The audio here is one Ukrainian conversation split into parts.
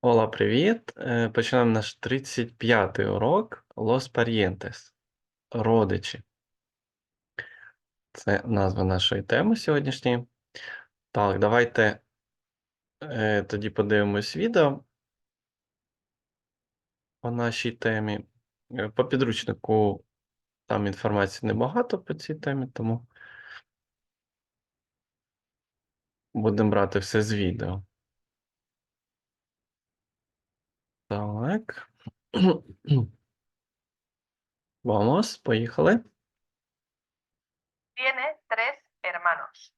Ола, привіт! Е, Починаємо наш 35-й урок Los Parientes. Родичі. Це назва нашої теми сьогоднішньої. Так, давайте е, тоді подивимось відео по нашій темі. Е, По підручнику там інформації небагато по цій темі, тому будемо брати все з відео. Так. Vamos, поїхали. Tiene tres hermanos.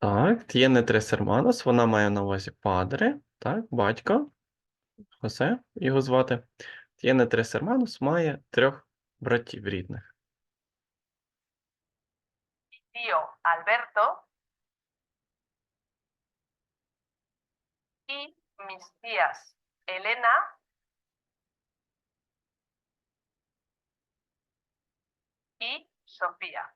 Так, tiene tres hermanos, вона має на увазі падре, так, батько, Хосе, його звати. Tiene tres hermanos, має трьох братів рідних. Tío Alberto y mis tías Elena. Y Sofía.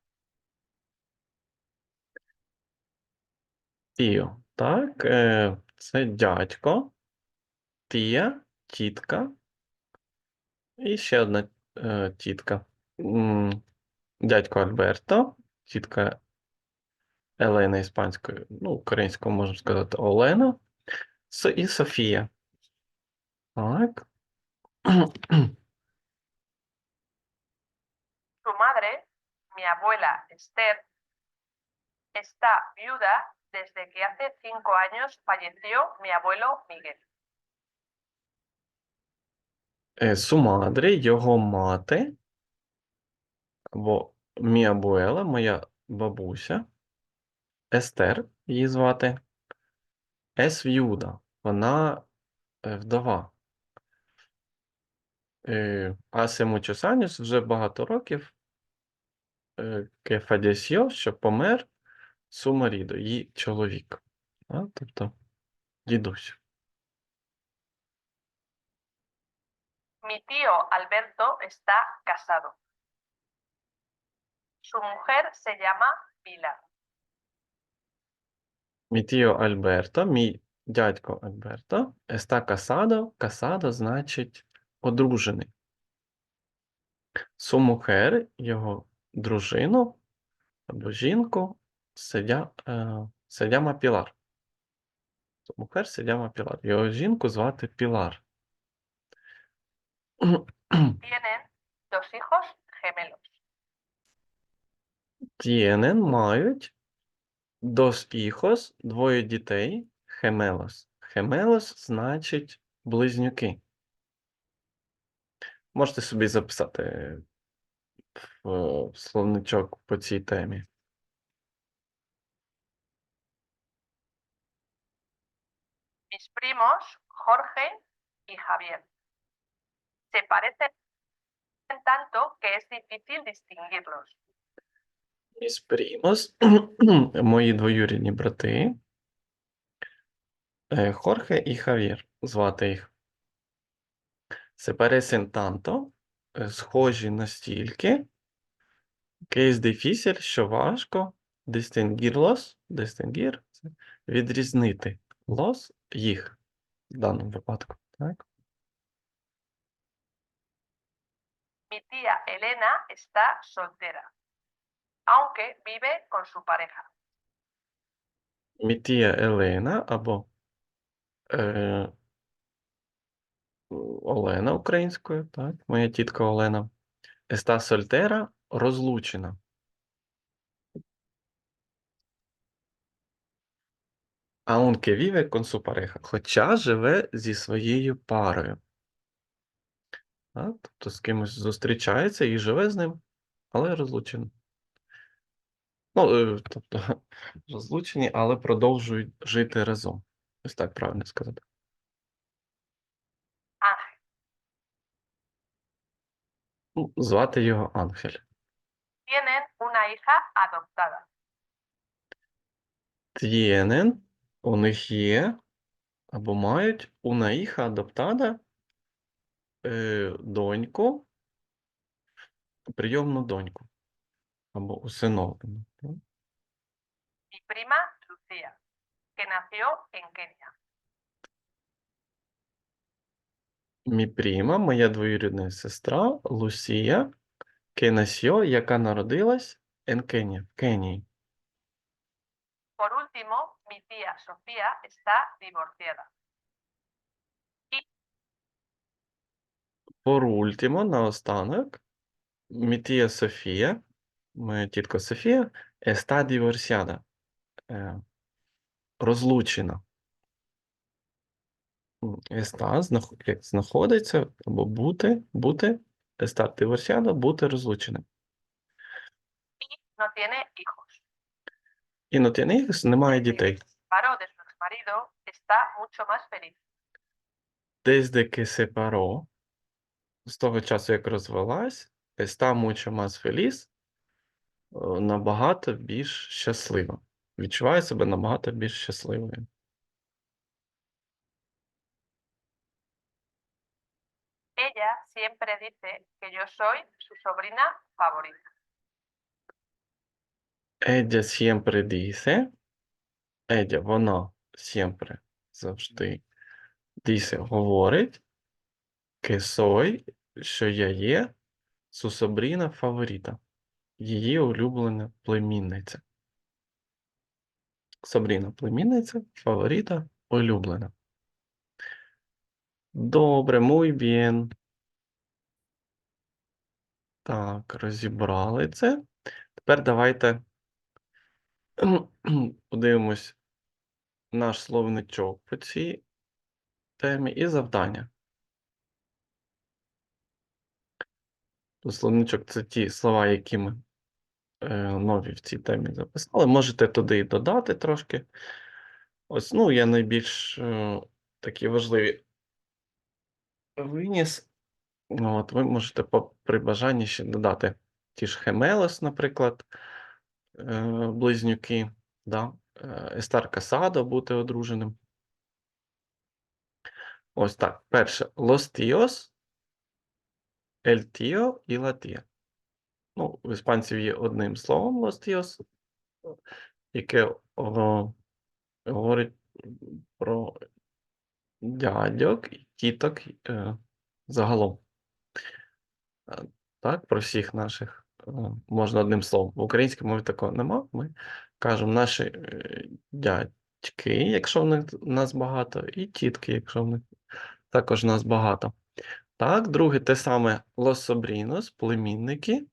Тіо, так, е, це дядько, тія, тітка. І ще одна е, тітка. Дядько Альберто, тітка Елена іспанською, ну, українською можна сказати Олена, і Софія. Так. Su madre, mi abuela Esther, está viuda desde que hace cinco años falleció mi abuelo Miguel. Е, Сумадрі, його мати, або мія Буела, моя бабуся, Естер, її звати, Ес В'юда, вона е, вдова. Е, muchos años, вже багато років, е, que falleció, що помер, marido, її чоловік. А, тобто дідусь. Mi tío Alberto está casado. Su mujer se llama Pilar. Мій тіо Альберто, мій дядько Альберто, está casado, casado значить одружений. Su mujer, його дружину або жінку, седя, е, llama Pilar. Su mujer llama Pilar. Його жінку звати Пілар. Tienen dos hijos gemelos. Tienen мають hijos, двоє дітей, gemelos. Gemelos значить близнюки. Можете собі записати в словничок по цій темі. Mis primos, Jorge y Javier. Se parecen tanto que es difícil distinguirlos. Міс Примос, мої двоюрідні брати, е, Хорхе і Хавір, звати їх. Se parecen е, схожі настільки, que es що важко. Distinguirlos, distinguir – це відрізнити los, їх в даному випадку. Так? Mi tía Elena está soltera, aunque vive con su pareja. Мітія Елена або е, Олена українською, так, моя тітка Олена. Еста Сольтера розлучена. Аунке віве con su pareja, хоча живе зі своєю парою. Так, тобто з кимось зустрічається і живе з ним, але розлучена. Ну, е, тобто, розлучені, але продовжують жити разом. Ось так правильно сказати. Ángel, Ну, звати його Ангель. tienen una hija adoptada. Т'єнен, у них є, або мають una hija adoptada, е, доньку, прийомну доньку, або усиновлену. так? Mi prima Lucía. que nació en Kenia. Мі пріма, моя двоюрідна сестра Лусія, Кенасьо, яка народилась en Кенія, в Кенії. Por último, mi tía Sofía está divorciada. Por último, наостанок, mi tía Софія, моя тітка Софія, está divorciada, е, розлучена. Як знаходиться або бути, бути, estar divorciada, бути розлученим. No tiene hijos. І немає дітей. Desde que separó, з того часу, як розвелась, está mucho más feliz, е, набагато більш щаслива. Відчуває себе набагато більш щасливою. Ella siempre dice que yo soy su sobrina favorita. Ella siempre dice, Ella, вона siempre, завжди, dice, говорить, que soy, що я є, su sobrina favorita, її улюблена племінниця. Сабріна племінниця, фаворита, улюблена. Добре, muy bien. Так, розібрали це. Тепер давайте подивимось наш словничок по цій темі і завдання. Словничок це ті слова, які ми нові в цій темі записали. Можете туди і додати трошки. Ось, ну, я найбільш е, такі важливі виніс. От, ви можете по, при бажанні ще додати ті ж Хемелес, наприклад, е, близнюки, да? е, Естар Касадо бути одруженим. Ось так. Перше, El tío і tía. Ну, в іспанців є одним словом tíos, яке о, говорить про дядьок і тіток е, загалом. Е, Так, про всіх наших е, можна одним словом. В українській мові такого нема. Ми кажемо наші е, дядьки, якщо в них нас багато, і тітки, якщо в них також нас багато. Так, друге те саме sobrinos, племінники.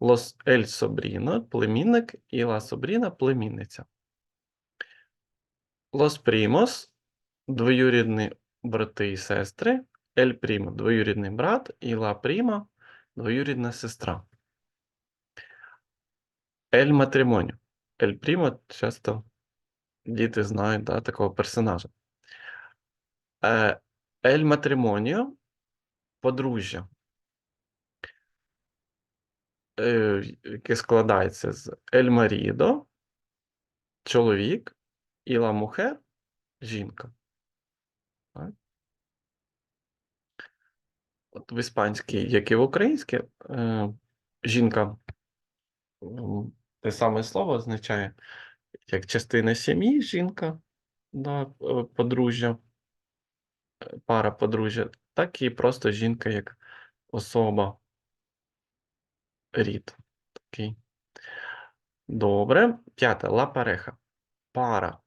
Los el sobrino, племінник, і la sobrina, племінниця. Los primos, двоюрідні брати і сестри. El primo, двоюрідний брат, і la prima, двоюрідна сестра. El matrimonio. El primo часто діти знають да, такого персонажа. Е, El matrimonio – подружжя, е, яке складається з marido – чоловік, і mujer – жінка. От в іспанській, як і в українській, е, жінка те саме слово означає як частина сім'ї, жінка, да, е, подружжя, пара подружжя, так і просто жінка як особа, рід. Такий. Добре. П'яте. Ла пареха. Пара.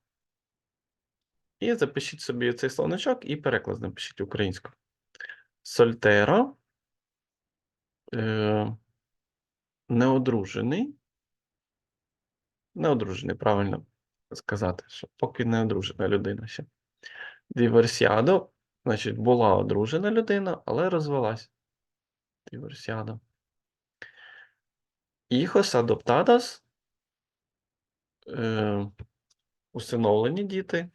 І запишіть собі цей словничок і переклад напишіть українською. Сольтеро. Е, неодружений. Неодружений, правильно сказати, що поки не одружена людина ще. Диверсіадо, значить, була одружена людина, але розвелась. Диверсіадо. Hijos adoptados. Е, усиновлені діти.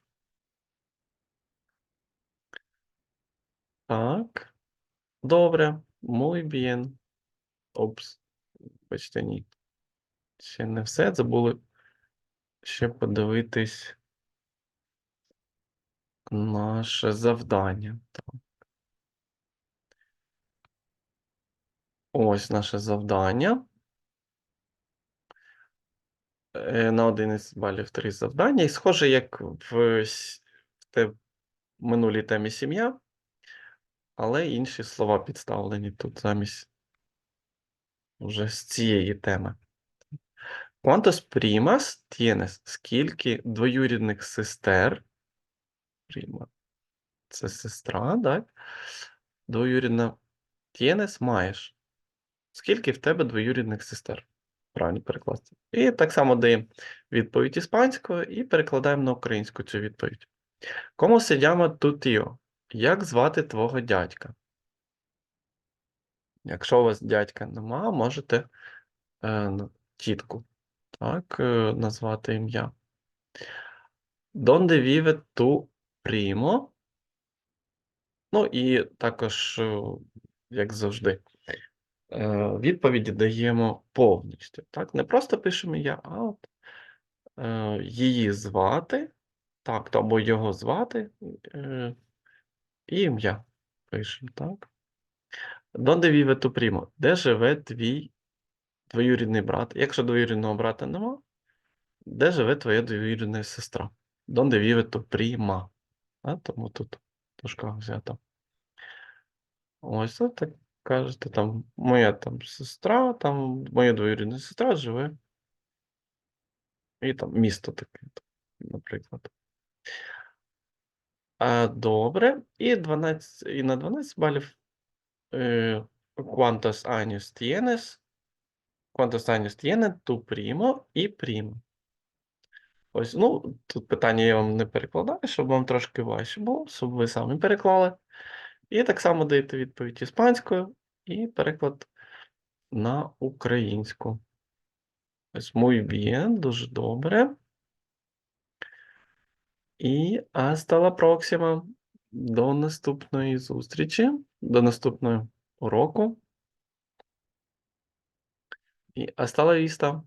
Так. Добре. Muy bien. Опс. Бачите, ні. Ще не все. Забули ще подивитись наше завдання. Так. Ось наше завдання. Е, на 11 балів три завдання. І схоже, як в, те минулій темі сім'я, але інші слова підставлені тут замість вже з цієї теми. ¿Cuántos primas tienes? Скільки двоюрідних сестер? Пріма. Це сестра, так? Двоюрідна. Tienes маєш. Скільки в тебе двоюрідних сестер? Правильно перекласти. І так само даємо відповідь іспанською і перекладаємо на українську цю відповідь. Кому se llama tu? Як звати твого дядька? Якщо у вас дядька нема, можете е, тітку так, е, назвати ім'я. Donde vive tu primo? Ну і також, е, як завжди, відповіді даємо повністю. Так? Не просто пишемо ім'я, а от е, її звати, так, або його звати е, і ім'я пишемо, так? Donde vive tu primo? Де живе твій двоюрідний брат? Якщо двоюрідного брата нема, де живе твоя двоюрідна сестра? Donde vive tu prima? Тому тут в дужках взято. Ось так кажете, там моя там сестра, там моя двоюрідна сестра живе. І там місто таке, наприклад. А, добре. І 12, і на 12 балів. Е, Quantos años tienes? Quantos años tiene tu primo і primo? Ось, ну, тут питання я вам не перекладаю, щоб вам трошки важче було, щоб ви самі переклали. І так само даєте відповідь іспанською і переклад на українську. Ось muy bien, дуже добре. І hasta próxima. До наступної зустрічі, до наступного уроку. І hasta vista.